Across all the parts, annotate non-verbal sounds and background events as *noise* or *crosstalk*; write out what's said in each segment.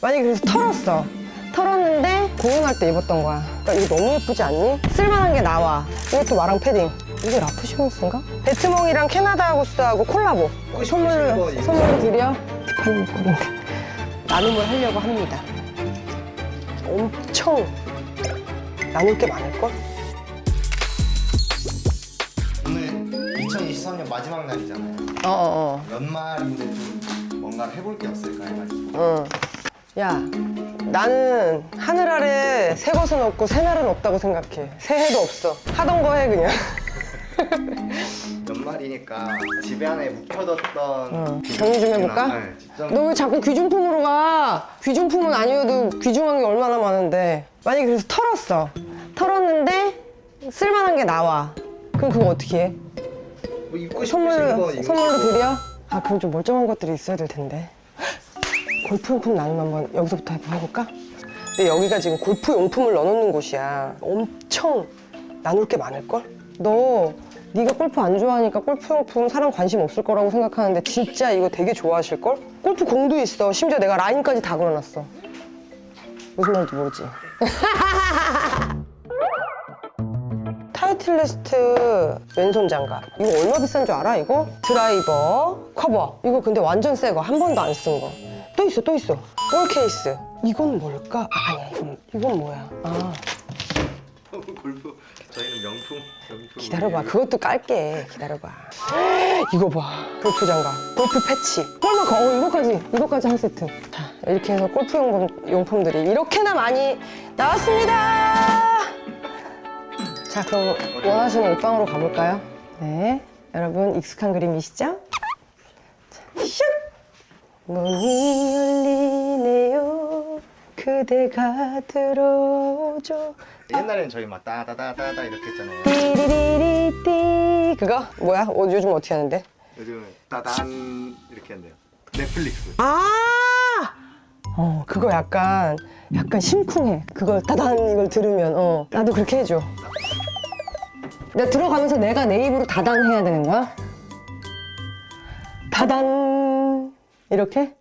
만약에 그래서 털었어. 털었는데 공연할 때 입었던 거야. 그러니까 이거 너무 예쁘지 않니? 쓸만한 게 나와. 이것도 마랑 패딩. 이게 라프시몬스인가? 베트몽이랑 캐나다 구스하고 콜라보. 선물로, 선물로 드려. 티파니 목걸이인데. 나눔을 하려고 합니다. 엄청 나눌 게 많을걸? 오늘 2023년 마지막 날이잖아요. 어어어. 연말인데 좀 뭔가를 해볼 게 없을까 해가지고. 응. 야, 나는 하늘 아래 새 것은 없고 새 날은 없다고 생각해. 새해도 없어. 하던 거 해, 그냥. *laughs* 연말이니까 집에 안에 묵혀뒀던 응. 정리 좀 해볼까? 네, 직접 너 왜 자꾸 귀중품으로 가? 귀중품은 아니어도 귀중한 게 얼마나 많은데. 만약에 그래서 털었어. 털었는데 쓸만한 게 나와. 그럼 그거 어떻게 해? 뭐 입고 싶으신 거 선물로, 입으시고. 선물로 드려? 아, 그럼 좀 멀쩡한 것들이 있어야 될 텐데. 골프 용품 나눔 한번 여기서부터 해볼까? 근데 여기가 지금 골프 용품을 넣어놓는 곳이야. 엄청 나눌 게 많을걸? 너 네가 골프 안 좋아하니까 골프 용품 사람 관심 없을 거라고 생각하는데 진짜 이거 되게 좋아하실걸? 골프 공도 있어. 심지어 내가 라인까지 다 걸어놨어. 무슨 말인지 모르지? *laughs* 타이틀리스트 왼손 장갑 이거 얼마 비싼 줄 알아 이거? 드라이버 커버 이거 근데 완전 새 거 한 번도 안 쓴거 또 있어 또 있어. 볼 케이스. 이건 뭘까? 아, 아니야 이건, 이건 뭐야? 아. 골프 저희는 명품 명품. 기다려봐. 그것도 깔게. 기다려봐. *gasps* 이거 봐. 골프 장갑. 골프 패치. 꼴마커 어 이거까지. 이거까지 한 세트. 자 이렇게 해서 골프 용품, 용품들이 이렇게나 많이 나왔습니다! 자 그럼 원하시는 옷방으로 가볼까요? 네. 여러분 익숙한 그림이시죠? 문이 열리네요 그대가 들어오죠 옛날에는 저희 막 따다다다다 이렇게 했잖아요. 띠리리리띠 그거 뭐야? 어, 요즘 어떻게 하는데? 요즘은 따단 이렇게 한대요. 넷플릭스. 아! 어 그거 약간 약간 심쿵해. 그걸 따단 이걸 들으면 어 나도 그렇게 해줘. 내가 들어가면서 내가 내 입으로 다단 해야 되는 거야? 다단 이렇게?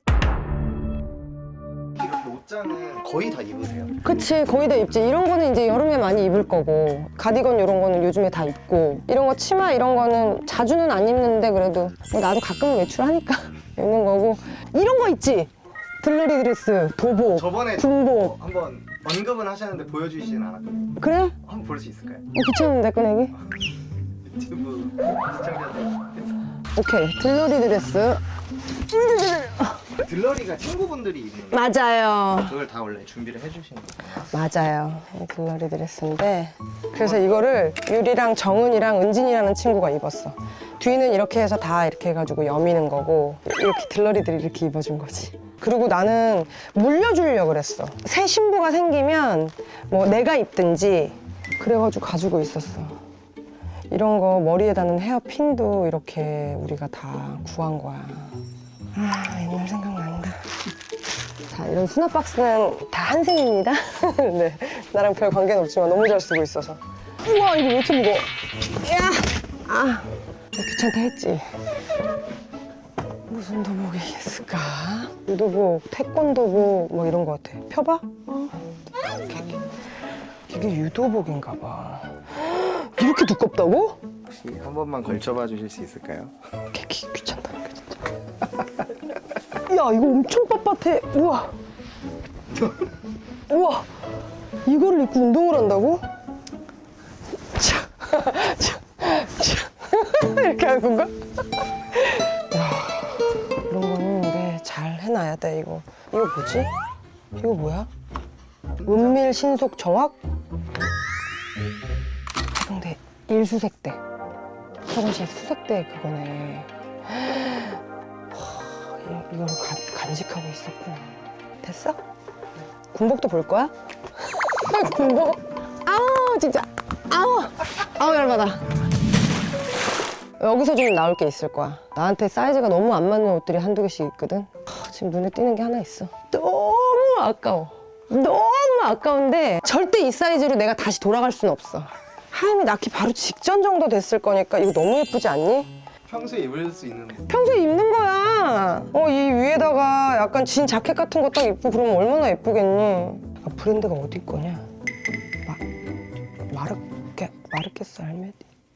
이렇게 옷장은 거의 다 입으세요. 그치 거의 다 입지 이런 거는 이제 여름에 많이 입을 거고 가디건 이런 거는 요즘에 다 입고 이런 거 치마 이런 거는 자주는 안 입는데 그래도 뭐 나도 가끔 외출하니까 *laughs* 입는 거고 이런 거 있지 들러리 드레스 도복 저번에 군복 한번 언급은 하셨는데 보여주시진 않았거든요. 그래? 한번 볼 수 있을까요? 어, 귀찮은데 꺼내기? *laughs* 유튜브 시청자들. 오케이 들러리 드레스 들러리가 친구분들이 입는 거. 맞아요. 그걸 다 원래 준비를 해주시는 거예요. 맞아요. 들러리 드레스인데. 그래서 이거를 유리랑 정은이랑 은진이라는 친구가 입었어. 뒤는 이렇게 해서 다 이렇게 해가지고 여미는 거고 이렇게 들러리들이 이렇게 입어준 거지. 그리고 나는 물려주려고 그랬어. 새 신부가 생기면 뭐 내가 입든지 그래가지고 가지고 있었어. 이런 거 머리에 다는 헤어핀도 이렇게 우리가 다 구한 거야 아 옛날 생각난다 자, 이런 수납 박스는 다 한생입니다. *laughs* 네, 나랑 별 관계는 없지만 너무 잘 쓰고 있어서. 우와, 이거 왜 이렇게 무거워? 야, 아, 귀찮다 했지. 무슨 도복이 있을까? 유도복, 태권도복, 뭐 이런 거 같아. 펴봐? 어. 이게, 이게 유도복인가 봐. *gasps* 이렇게 두껍다고? 혹시 한 번만 걸쳐봐 주실 수 있을까요? 귀, 귀. 야 이거 엄청 빳빳해. 우와. 우와. 이거를 입고 운동을 한다고? 차, 차, 차. 이렇게 하는 건가? 야, 이런 거는 근데 잘 해놔야 돼 이거. 이거 뭐지? 이거 뭐야? 은밀 신속 정확? 해병대 일수색대. 서울시 수색대 그거네. 이걸 간, 간직하고 있었구나. 됐어? 군복도 볼 거야? *laughs* 군복? 아우 진짜 아우 아우 열받아. 여기서 좀 나올 게 있을 거야. 나한테 사이즈가 너무 안 맞는 옷들이 한두 개씩 있거든. 하, 지금 눈에 띄는 게 하나 있어. 너무 아까워. 너무 아까운데 절대 이 사이즈로 내가 다시 돌아갈 수는 없어. 하임이 낳기 바로 직전 정도 됐을 거니까 이거 너무 예쁘지 않니? 평소에 입을 수 있는 평소에 입는 거야. 어, 이 위에다가 약간 진 자켓 같은 거 딱 입고 그러면 얼마나 예쁘겠니? 아, 브랜드가 어디 거냐? 마, 마르케, 마르케스 알메디?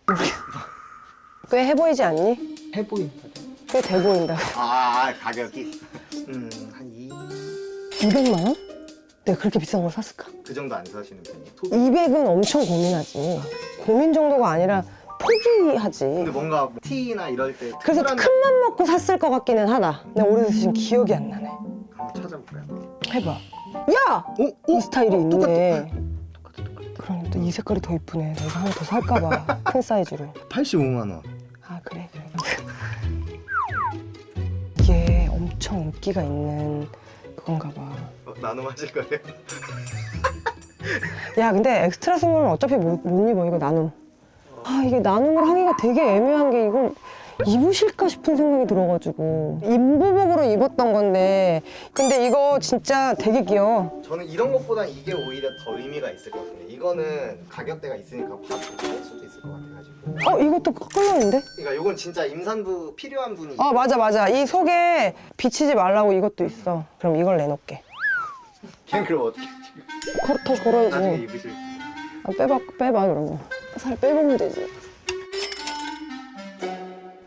*laughs* 꽤 해 보이지 않니? 해보인다. 꽤 돼 보인다. *laughs* 아, 아 가격이 음한 2. 200만 원? 내가 그렇게 비싼 걸 샀을까? 그 정도 안 사시는 편이에요? 200은 엄청 고민하지. 고민 정도가 아니라 포기하지. 근데 뭔가 뭐 티나 이럴 때 그래서 특별한 큰 맘 먹고 샀을 것 같기는 하다. 내가 오래돼서 지금 기억이 안 나네. 한번 찾아볼까요? 해봐. 야! 오, 이 스타일이 있네. 그럼 또이 색깔이 더 이쁘네. 내가 하나 더 살까봐. *laughs* 큰 사이즈로. 85만 원. 아 그래 그래. 이게 엄청 인기가 있는 그건가 봐. 어, 나눔하실 거예요? 야 근데 엑스트라 스몰은 어차피 못, 못 입어 이거 나눔. 아 이게 나눔을 하기가 되게 애매한 게 이걸 입으실까 싶은 생각이 들어가지고 인보복으로 입었던 건데 근데 이거 진짜 되게 귀여워. 저는 이런 것보다 이게 오히려 더 의미가 있을 것 같아요. 이거는 가격대가 있으니까 바로 할 수도 있을 것 같아가지고. 어 이것도 끌렸는데? 그러니까 이건 진짜 임산부 필요한 분이 아 맞아 맞아 이 속에 비치지 말라고 이것도 있어. 그럼 이걸 내놓게. 걔는 그럼 어떻게 걸- 더 나중에 걸어야지. 입으실 아, 빼봐 빼봐 그러면 살 빼보면 되지.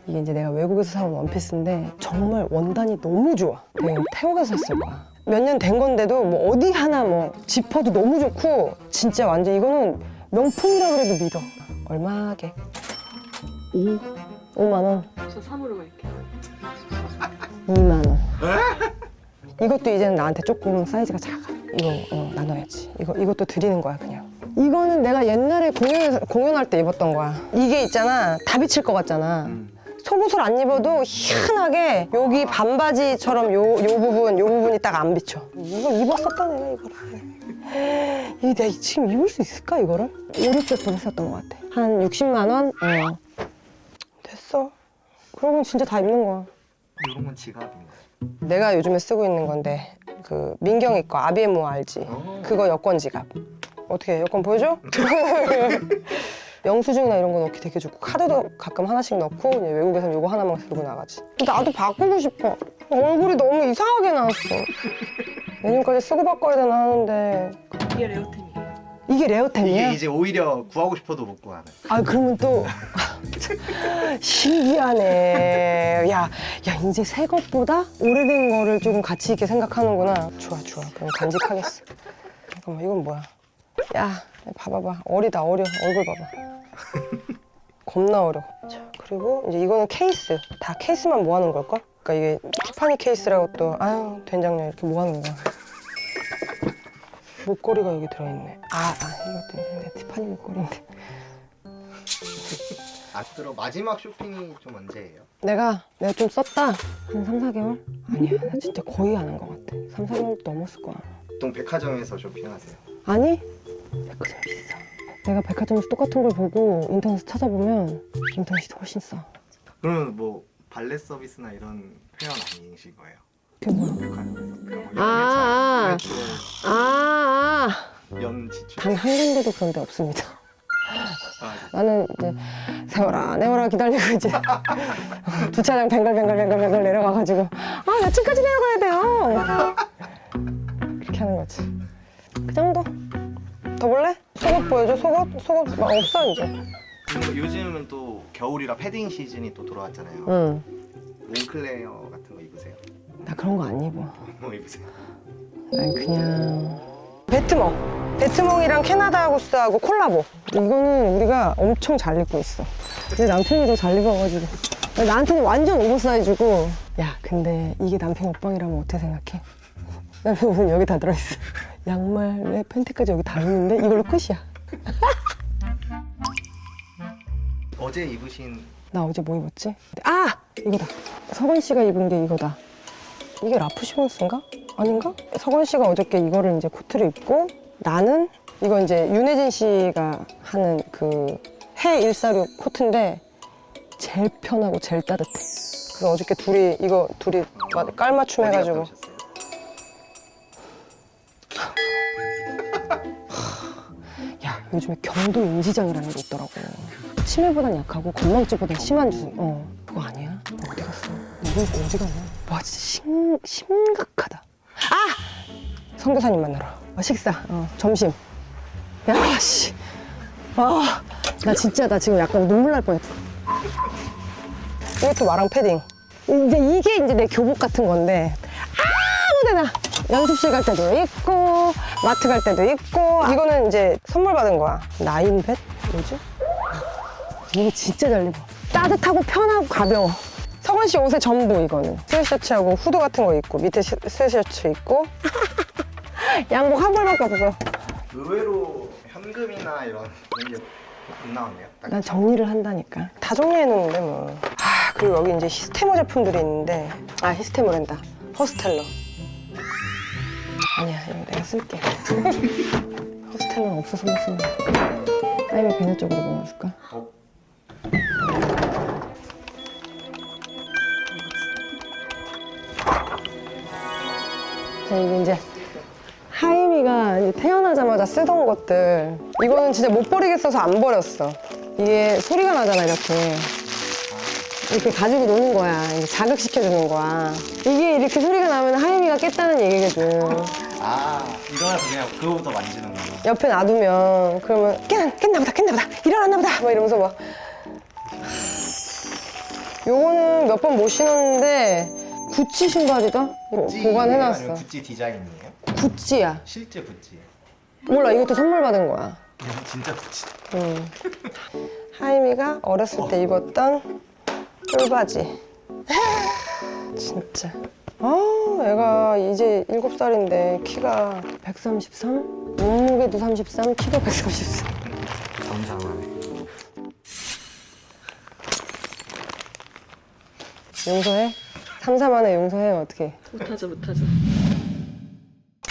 이게 이제 내가 외국에서 사온 원피스인데 정말 원단이 너무 좋아. 내가 태국에서 샀을 거야. 몇 년 된 건데도 뭐 어디 하나 뭐 지퍼도 너무 좋고 진짜 완전 이거는 명품이라 그래도 믿어. 얼마게? 5 5만 원. 저 3으로 갈게요. 2만 원. 이것도 이제는 나한테 조금 사이즈가 작아. 이거 어, 나눠야지. 이거 이것도 드리는 거야 그냥. 이거는 내가 옛날에 공연 공연할 때 입었던 거야. 이게 있잖아. 다 비칠 것 같잖아. 음. 속옷을 안 입어도 희한하게 여기 반바지처럼 요, 요 부분 요 부분이 딱 안 비쳐. 이거 입었었다 내가 이거를. 이 내가 지금 입을 수 있을까 이거를? 5, 6세트를 했었던 것 같아. 한 60만 원? 어. 됐어. 그러고 진짜 다 입는 거야. 이런 건 지갑인가요? 내가 요즘에 쓰고 있는 건데 그 민경이 거 아비에모 알지? 어. 그거 여권 지갑. 어떻게 여권 보여줘? *laughs* 영수증이나 이런 거 넣기 되게 좋고 카드도 가끔 하나씩 넣고 이제 외국에서는 요거 하나만 들고 나가지. 나도 바꾸고 싶어. 얼굴이 너무 이상하게 나왔어. 내년까지 쓰고 바꿔야 되나 하는데 이게 레오템이에요. 이게 레어템이야? 이게 이제 오히려 구하고 싶어도 못 구하는. 아 그러면 또 *laughs* 신기하네. 야, 야 이제 새 것보다 오래된 거를 조금 가치 있게 생각하는구나. 좋아, 좋아. 그럼 간직하겠어. 잠깐만 이건 뭐야? 야, 봐봐봐. 어리다, 어려. 얼굴 봐봐. *laughs* 겁나 어려. 자, 그리고 이제 이거는 케이스. 다 케이스만 모아놓은 걸걸? 그러니까 이게 티파니 케이스라고 또 아유 된장녀 이렇게 모아놓은 거야. 목걸이가 여기 들어있네. 아, 아 이것도 있는데 티파니 목걸이인데. 앞으로 마지막 쇼핑이 좀 언제예요? 내가 내가 좀 썼다 한 3, 4개월? 아니야 나 진짜 거의 안 한 것 같아 3, 4개월 넘었을 거야 보통 백화점에서 쇼핑하세요. 아니 백화점 비싸 내가 백화점에서 똑같은 걸 보고 인터넷에 찾아보면 인터넷이 훨씬 싸. 그러면 뭐 발레 서비스나 이런 회원 아니신 거예요? 그게 뭐야? 백화점에서 그러니까 뭐 아, 연회차, 아, 외출, 연 지출. 단 한 군데도 그런 데 없습니다. 아, 나는 이제 세월아 내월아 기다리고 이제 *laughs* 주차장 뱅글뱅글뱅글뱅글 내려가가지고 아몇 층까지 내려가야 돼요. 그렇게 하는 거지. 그 정도 더 볼래? 속옷 보여줘 속옷? 속옷 막 없어 이제 그리고 요즘은 또 겨울이라 패딩 시즌이 또 돌아왔잖아요. 응나 몽클레어 같은 거 입으세요? 그런 거 안 입어 뭐 입으세요? 난 그냥 베트몽 베트몽이랑 캐나다 구스하고 콜라보 이거는 우리가 엄청 잘 입고 있어 내 남편이 더 잘 입어가지고 나한테는 완전 오버사이즈고 야 근데 이게 남편 옷방이라면 어떻게 생각해? *laughs* 남편 옷은 여기 다 들어있어 양말에 팬티까지 여기 다 있는데 이걸로 끝이야 어제 입으신 나 어제 뭐 입었지? 아! 이거다 서건 씨가 입은 게 이거다 이게 라프시몬스인가? 아닌가? 서건 씨가 어저께 이거를 이제 코트를 입고 나는 이거 이제 윤혜진 씨가 하는 그 해 146 코트인데 제일 편하고 제일 따뜻해 그래서 어저께 둘이 이거 둘이 마- 깔맞춤 어디 갔다 해가지고 오셨어요? 요즘에 경도 인지장이라는 게 있더라고 치매보단 약하고 건망증보단 심한 주 어, 그거 아니야? 어디 갔어? 누구 어디 갔냐? 와 진짜 심, 심각하다. 아 선교사님 만나러. 어, 식사. 어, 점심. 야 씨. 아, 나 진짜 나 지금 약간 눈물 날 뻔했어. 이것도 마랑 패딩. 이제 이게 이제 내 교복 같은 건데 아무데나 연습실 갈 때도 있고 마트 갈 때도 있고 이거는 이제 선물 받은 거야. 나인벳 뭐지? 이거 진짜 잘 입어. 따뜻하고 편하고 가벼워. 성원 씨 옷의 전부 이거는 스웨셔츠하고 후드 같은 거 입고 밑에 시- 스웨셔츠 입고 *laughs* 양복 한 벌밖에 없어. 의외로 현금이나 이런 그런 게안 나왔네요. 딱 난 정리를 한다니까. 다 정리해 놓는데 뭐. 아 그리고 여기 이제 히스테모 제품들이 있는데 아 히스테모랜다. 퍼스텔러. 아니야 이거 내가 쓸게. *laughs* 퍼스텔러는 없어서 못 쓴다. 아니면 배너 쪽으로 넣어줄까? 어? 자, 이게 이제 이제 태어나자마자 쓰던 것들. 이거는 진짜 못 버리겠어서 안 버렸어. 이게 소리가 나잖아, 이렇게. 이렇게 가지고 노는 거야. 이제 자극시켜주는 거야. 이게 이렇게 소리가 나면 하임이가 깼다는 얘기거든. 아 일어나서 그냥 그거부터 만지는 거야. 옆에 놔두면 그러면 깼, 깼나 보다, 깼나 보다, 일어났나 보다. 막 이러면서 막. 요거는 몇 번 못 신었는데 구찌 신발이다? 이거 구찌 보관해놨어. 아니면 구찌 디자인이에요? 구찌야. 실제 구찌. 몰라, 이것도 선물 받은 거야. 진짜 구찌. 음. 하임이가 어렸을 때 입었던 쫄바지. 진짜. 아, 애가 이제 7살인데 키가 133? 몸무게도 33, 키도 133. 감사하네. 용서해? 3, 4 만에 용서해, 어떻게? 못하죠 못하죠.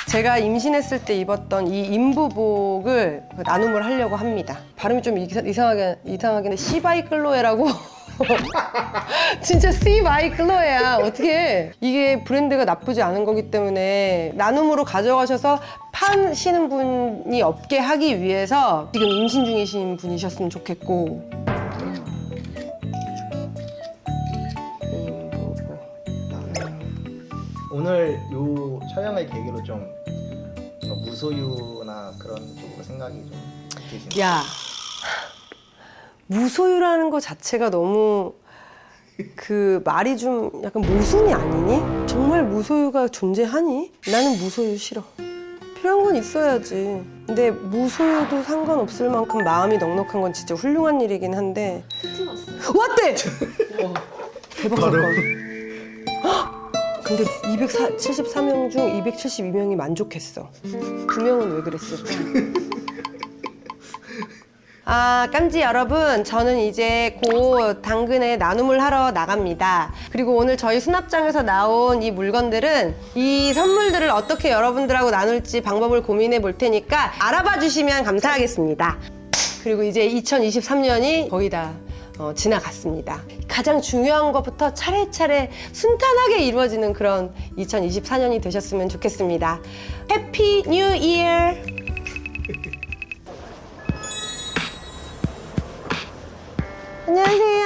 제가 임신했을 때 입었던 이 인부복을 그 나눔을 하려고 합니다. 발음이 좀 이사- 이상하게 이상하긴 해. 시바이클로에라고. *laughs* *laughs* 진짜 시바이클로에야. 어떻게? 이게 브랜드가 나쁘지 않은 거기 때문에 나눔으로 가져가셔서 파시는 분이 없게 하기 위해서 지금 임신 중이신 분이셨으면 좋겠고. 오늘 요 촬영을 계기로 좀 무소유나 그런 쪽으로 생각이 좀 드시나요? 야 무소유라는 거 자체가 너무 그 말이 좀 약간 모순이 아니니? 정말 무소유가 존재하니? 나는 무소유 싫어. 필요한 건 있어야지. 근데 무소유도 상관없을 만큼 마음이 넉넉한 건 진짜 훌륭한 일이긴 한데. 왔대! 대박 사건. 헉! 근데 274명 중 272명이 만족했어. 두 명은 왜 그랬을까? 아, 깜지 여러분, 저는 이제 곧 당근에 나눔을 하러 나갑니다. 그리고 오늘 저희 수납장에서 나온 이 물건들은 이 선물들을 어떻게 여러분들하고 나눌지 방법을 고민해 볼 테니까 알아봐 주시면 감사하겠습니다. 그리고 이제 2023년이 거의 다 어, 지나갔습니다. 가장 중요한 것부터 차례차례 순탄하게 이루어지는 그런 2024년이 되셨으면 좋겠습니다. 해피 뉴 이어! 안녕하세요.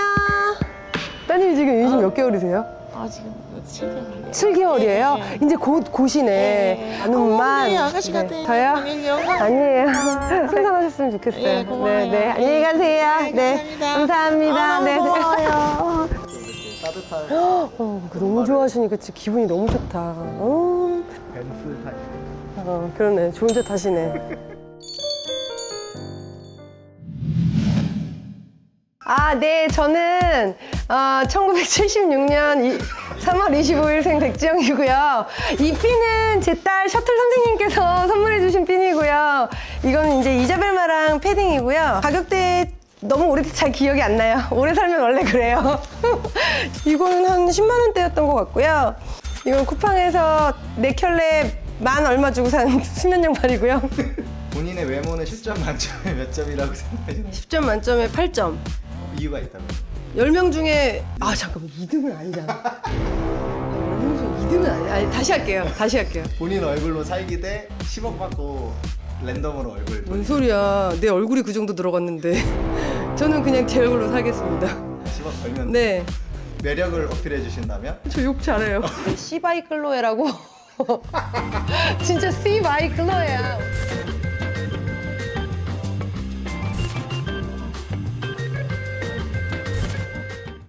따님이 지금 임신 몇 개월이세요? 아 지금 7개월이에요. 7개월이에요? 이제 곧 곧이네. 나눔만. 네, 아가씨 네. 같아요. 저요? 아니요. 아니에요. 순산하셨으면 좋겠어요. 예, 고마워요. 네, 네. 안녕히 가세요. 네, 네. 감사합니다. 감사합니다. 아, 네. 고마워요. 이렇게 따뜻한 어, 너무 좋아하시니까 진짜 기분이 너무 좋다. 어, 벤츠 타입. 어, 그러네. 좋은 차 타시네. 아, 네. 저는 어, 1976년 3월 25일생 백지영이고요. 이 핀은 제 딸 셔틀 선생님께서 *laughs* 선물해주신 핀이고요. 이거는 이제 이자벨마랑 패딩이고요. 가격대 너무 오래돼서 잘 기억이 안 나요. 오래 살면 원래 그래요. *laughs* 이거는 한 10만 원대였던 것 같고요. 이건 쿠팡에서 네 켤레 만 얼마 주고 산 *laughs* 수면 양말이고요. 본인의 외모는 10점 만점에 몇 점이라고 생각하시나요? 10점 만점에 8점. 이유가 있다면 10명 중에 아 잠깐만 2등은 아니잖아. 아, 10명 중에 2등은 아니 아니 다시 할게요. 다시 할게요. 본인 얼굴로 살기 대 10억 받고 랜덤으로 얼굴 뭔 소리야. 내 얼굴이 그 정도 들어갔는데. *laughs* 저는 그냥 제 얼굴로 살겠습니다. 10억 벌면 네. 매력을 어필해 주신다면 저욕 잘해요. C 바이 클로에라고 *laughs* 진짜 C 바이 클로에야